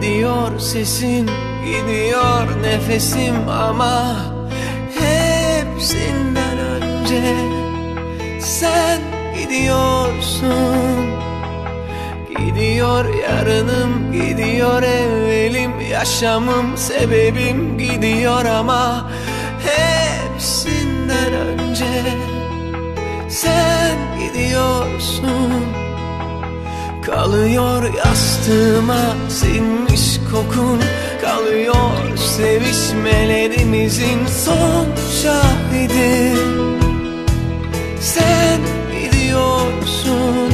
Gidiyor sesin, gidiyor nefesim ama Hepsinden önce sen gidiyorsun. Gidiyor yarınım, gidiyor evvelim Yaşamım, sebebim gidiyor ama Hepsinden önce sen gidiyorsun Kalıyor yastığıma sinmiş kokun Kalıyor sevişmelerimizin son şahidi. Sen gidiyorsun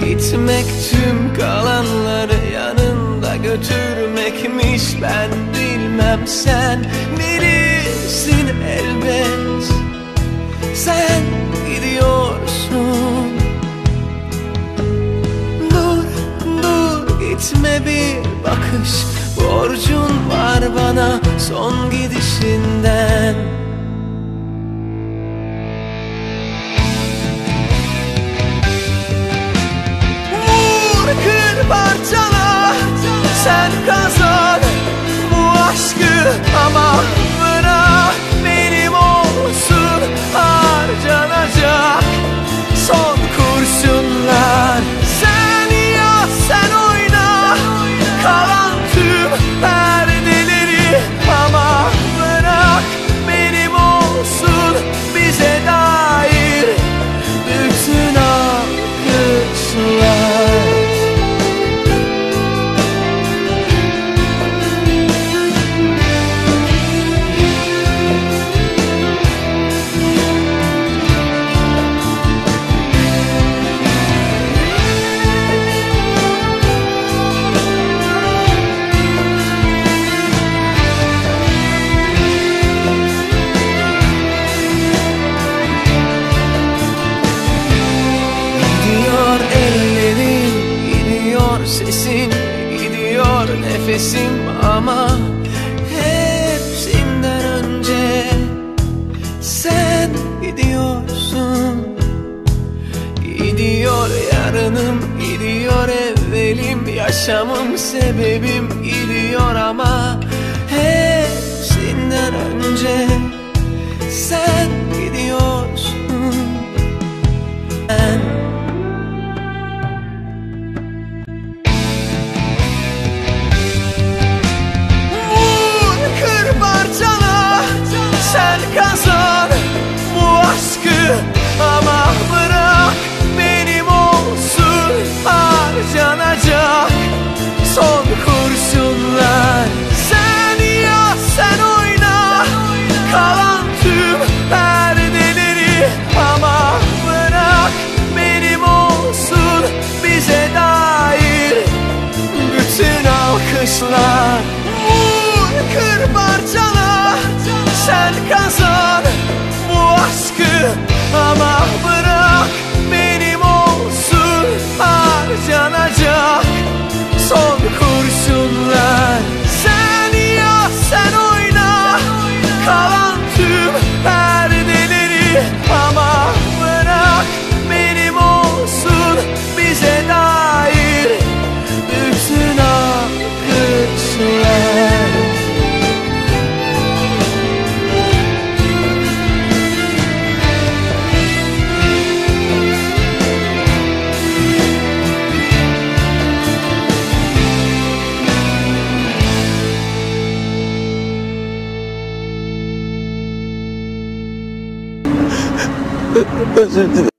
Gitmek tüm kalanları yanında götürmekmiş. Ben bilmem sen bilirsin gitme bir bakış Borcun var bana son gidişinden. Vur kır parçala Sen kazan bu aşkı Ama bırak benim olsun Harcanacak nefesim ama hepsinden önce sen gidiyorsun. Gidiyor yarınım, gidiyor evvelim, yaşamım sebebim gidiyor ama alkışlar. Vur kır parçala Sen kazan bu aşkı 呃呃，是。